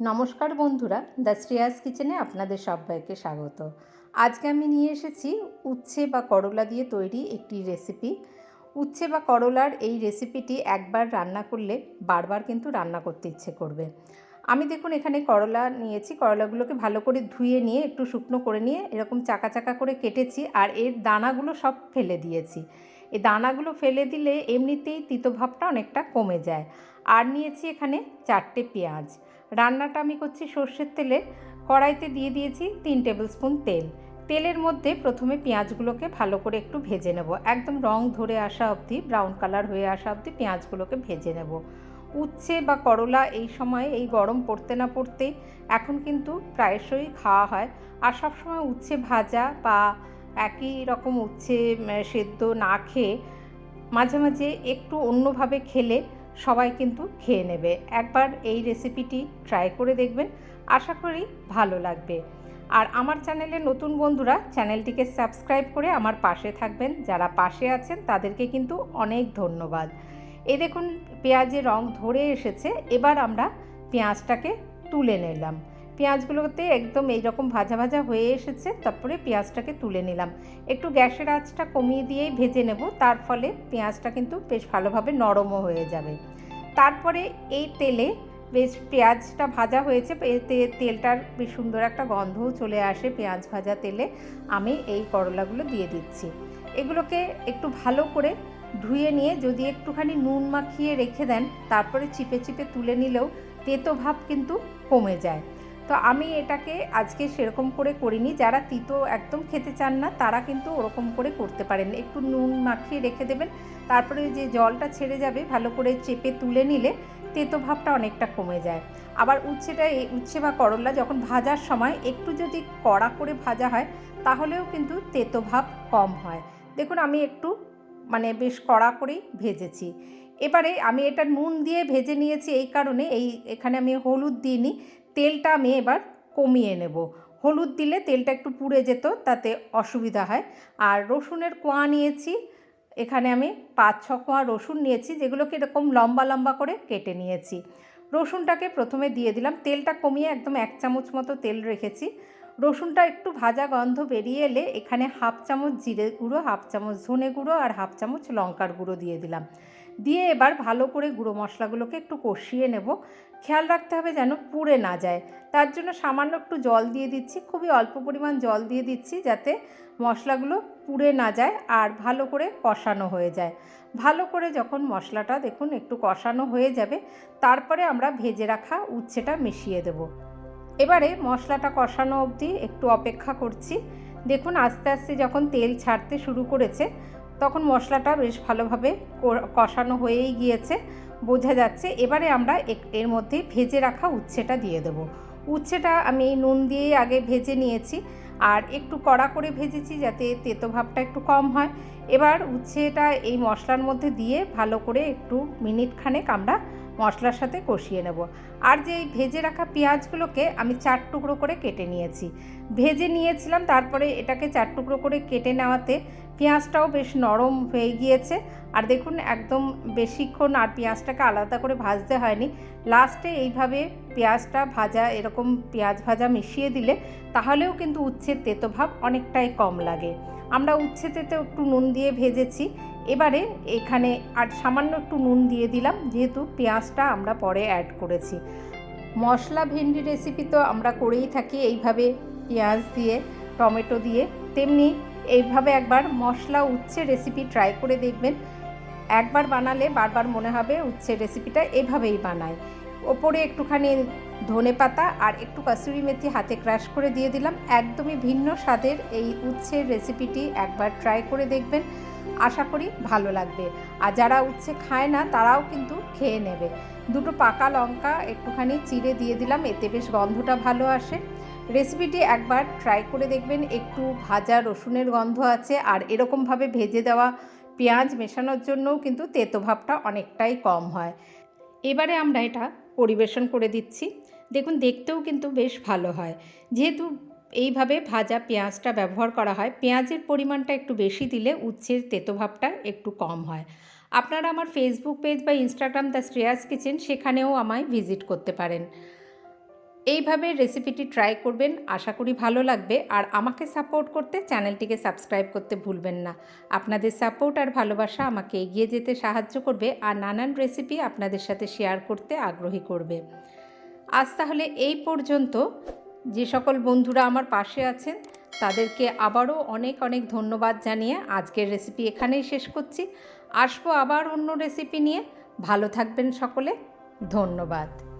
নমস্কার বন্ধুরা, দ্য শ্রেয়াস কিচেনে আপনাদের সবাইকে স্বাগত। আজকে আমি নিয়ে এসেছি উচ্ছে বা করলা দিয়ে তৈরি একটি রেসিপি। উচ্ছে বা করলার এই রেসিপিটি একবার রান্না করলে বারবার কিন্তু রান্না করতে ইচ্ছে করবে। আমি দেখুন এখানে করলা নিয়েছি, করলাগুলোকে ভালো করে ধুয়ে নিয়ে, একটু শুকনো করে নিয়ে, এরকম চাকা চাকা করে কেটেছি আর এর দানাগুলো সব ফেলে দিয়েছি। এই দানাগুলো ফেলে দিলে এমনিতেই তিতভাবটা অনেকটা কমে যায়। আর নিয়েছি এখানে চারটে পেঁয়াজ। রান্নাটা আমি করছি সর্ষের তেলে। কড়াইতে দিয়ে দিয়েছি তিন টেবিল স্পুন তেল। তেলের মধ্যে প্রথমে পেঁয়াজগুলোকে ভালো করে একটু ভেজে নেব। একদম রং ধরে আসা অবধি ব্রাউন কালার হয়ে আসা অবধি পেঁয়াজগুলোকে ভেজে নেব। উচ্ছে বা করলা এই সময় এই গরম পড়তে না পড়তেই এখন কিন্তু প্রায়শই খাওয়া হয়। আর সবসময় উচ্ছে ভাজা বা একই রকম উচ্ছে সেদ্ধ না খেয়ে মাঝে মাঝে একটু অন্যভাবে খেলে সবাই কিন্তু খেয়ে নেবে। একবার এই রেসিপিটি ট্রাই করে দেখবেন, আশা করি ভালো লাগবে। আর আমার চ্যানেলে নতুন বন্ধুরা, চ্যানেলটিকে সাবস্ক্রাইব করে আমার পাশে থাকবেন। যারা পাশে আছেন, তাদেরকে কিন্তু অনেক ধন্যবাদ। এই দেখুন, পেঁয়াজের রং ধরে এসেছে। এবার আমরা পেঁয়াজটাকে তুলে নিলাম। পেঁয়াজগুলোতে একদম এইরকম ভাজা ভাজা হয়ে এসেছে, তারপরে পেঁয়াজটাকে তুলে নিলাম। একটু গ্যাসের আঁচটা কমিয়ে দিয়েই ভেজে নেব, তার ফলে পেঁয়াজটা কিন্তু বেশ ভালোভাবে নরমও হয়ে যাবে। তারপরে এই তেলে বেশ পেঁয়াজটা ভাজা হয়েছে, এতে তেলটার বেশ সুন্দর একটা গন্ধও চলে আসে পেঁয়াজ ভাজা তেলে। আমি এই করলাগুলো দিয়ে দিচ্ছি। এগুলোকে একটু ভালো করে ধুয়ে নিয়ে যদি একটুখানি নুন মাখিয়ে রেখে দেন, তারপরে চিপে চিপে তুলে নিলেও তেতো ভাব কিন্তু কমে যায়। তো আমি এটাকে আজকে সেরকম করে করিনি। যারা তিতো একদম খেতে চান না, তারা কিন্তু ওরকম করে করতে পারেন। একটু নুন মাখিয়ে রেখে দেবেন, তারপরে যে জলটা ছেড়ে যাবে, ভালো করে চেপে তুলে নিলে তেতো ভাবটা অনেকটা কমে যায়। আবার উচ্ছেটা, এই উচ্ছে বা করলা যখন ভাজার সময় একটু যদি কড়া করে ভাজা হয়, তাহলেও কিন্তু তেতো ভাব কম হয়। দেখুন, আমি একটু মানে বেশ কড়া করেই ভেজেছি। এবারে আমি এটা নুন দিয়ে ভেজে নিয়েছি এই কারণে, এই এখানে আমি হলুদ দিইনি। তেলটা আমি এবার কমিয়ে নেব। হলুদ দিলে তেলটা একটু পুড়ে যেত, তাতে অসুবিধা হয়। আর রসুনের কোয়া নিয়েছি, এখানে আমি পাঁচ ছ কোয়া রসুন নিয়েছি, যেগুলোকে এরকম লম্বা লম্বা করে কেটে নিয়েছি। রসুনটাকে প্রথমে দিয়ে দিলাম, তেলটা কমিয়ে একদম এক চামচ মতো তেল রেখেছি। রসুনটা একটু ভাজা গন্ধ বেরিয়ে এলে এখানে হাফ চামচ জিরে গুঁড়ো, হাফ চামচ ধনে গুঁড়ো আর হাফ চামচ লঙ্কার গুঁড়ো দিয়ে দিলাম। দিয়ে এবার ভালো করে গুঁড়ো মশলাগুলোকে একটু কষিয়ে নেব। খেয়াল রাখতে হবে যেন পুড়ে না যায়। তার জন্য সামান্য একটু জল দিয়ে দিচ্ছি, খুবই অল্প পরিমাণ জল দিয়ে দিচ্ছি যাতে মশলাগুলো পুড়ে না যায় আর ভালো করে কষানো হয়ে যায়। ভালো করে যখন মশলাটা দেখুন একটু কষানো হয়ে যাবে, তারপরে আমরা ভেজে রাখা উচ্ছেটা মিশিয়ে দেব। এবারে মশলাটা কষানো অবধি একটু অপেক্ষা করছি। দেখুন, আস্তে আস্তে যখন তেল ছাড়তে শুরু করেছে, তখন মশলাটা বেশ ভালোভাবে কষানো হয়েই গিয়েছে। বোঝা যাচ্ছে এবারে আমরা এর মধ্যে ভেজে রাখা উচ্ছেটা দিয়ে দেবো। উচ্ছেটা আমি নুন দিয়ে আগে ভেজে নিয়েছি আর একটু কড়া করে ভেজেছি যাতে তেতো ভাবটা একটু কম হয়। এবার উচ্ছেটা এই মশলার মধ্যে দিয়ে ভালো করে একটু মিনিট খানেক আমরা মশলার সাথে কষিয়ে নেব। আর যে ভেজে রাখা পেঁয়াজগুলোকে আমি চার টুকরো করে কেটে নিয়েছি। ভেজে নিয়েছিলাম, তারপরে এটাকে চার টুকরো করে কেটে নেওয়াতে পেঁয়াজটাও বেশ নরম হয়ে গিয়েছে। আর দেখুন, একদম বেশিক্ষণ আর পেঁয়াজটাকে আলাদা করে ভাজতে হয়নি। লাস্টে এইভাবে পেঁয়াজটা ভাজা, এরকম পেঁয়াজ ভাজা মিশিয়ে দিলে তাহলেও কিন্তু উচ্ছের তেতো ভাব অনেকটাই কম লাগে। আমরা উচ্ছে তেতেও একটু নুন দিয়ে ভেজেছি। এবারে এখানে আর সামান্য একটু নুন দিয়ে দিলাম, যেহেতু পেঁয়াজটা আমরা পরে অ্যাড করেছি। মশলা ভেন্ডি রেসিপি তো আমরা করেই থাকি, এইভাবে পেঁয়াজ দিয়ে, টমেটো দিয়ে। তেমনি এইভাবে একবার মশলা উচ্ছে রেসিপি ট্রাই করে দেখবেন। একবার বানালে বারবার মনে হবে উচ্ছে রেসিপিটা এভাবেই বানায়। ওপরে একটুখানি ধনে পাতা আর একটু কাসুরি মেথি হাতে ক্রাশ করে দিয়ে দিলাম। একদমই ভিন্ন স্বাদের এই উচ্ছের রেসিপিটি একবার ট্রাই করে দেখবেন। আশা করি ভালো লাগবে। আর যারা উচ্ছে খায় না, তারাও কিন্তু খেয়ে নেবে। দুটো পাকা লঙ্কা একটুখানি চিড়ে দিয়ে দিলাম, এতে বেশ গন্ধটা ভালো আসে। রেসিপিটি একবার ট্রাই করে দেখবেন, একটু ভাজা রসুনের গন্ধ আছে আর এরকমভাবে ভেজে দেওয়া পেঁয়াজ মেশানোর জন্যও কিন্তু তেতো ভাবটা অনেকটাই কম হয়। এবারে আমরা এটা পরিবেশন করে দিচ্ছি। দেখুন, দেখতেও কিন্তু বেশ ভালো হয়। যেহেতু এইভাবে ভাজা পেঁয়াজটা ব্যবহার করা হয়, পেঁয়াজের পরিমাণটা একটু বেশি দিলে উচ্ছের তেতো ভাবটা একটু কম হয়। আপনারা আমার ফেসবুক পেজ বা ইনস্টাগ্রাম দ্য শ্রেয়াস কিচেন সেখানেও আমায় ভিজিট করতে পারেন। এইভাবে রেসিপিটি ট্রাই করবেন, আশা করি ভালো লাগবে। আর আমাকে সাপোর্ট করতে চ্যানেলটিকে সাবস্ক্রাইব করতে ভুলবেন না। আপনাদের সাপোর্ট আর ভালোবাসা আমাকে এগিয়ে যেতে সাহায্য করবে আর নানান রেসিপি আপনাদের সাথে শেয়ার করতে আগ্রহী করবে। আজ তাহলে এই পর্যন্ত। যে সকল বন্ধুরা আমার পাশে আছেন, তাদেরকে আবারও অনেক অনেক ধন্যবাদ জানিয়ে আজকের রেসিপি এখানেই শেষ করছি। আসব আবার অন্য রেসিপি নিয়ে। ভালো থাকবেন সকলে। ধন্যবাদ।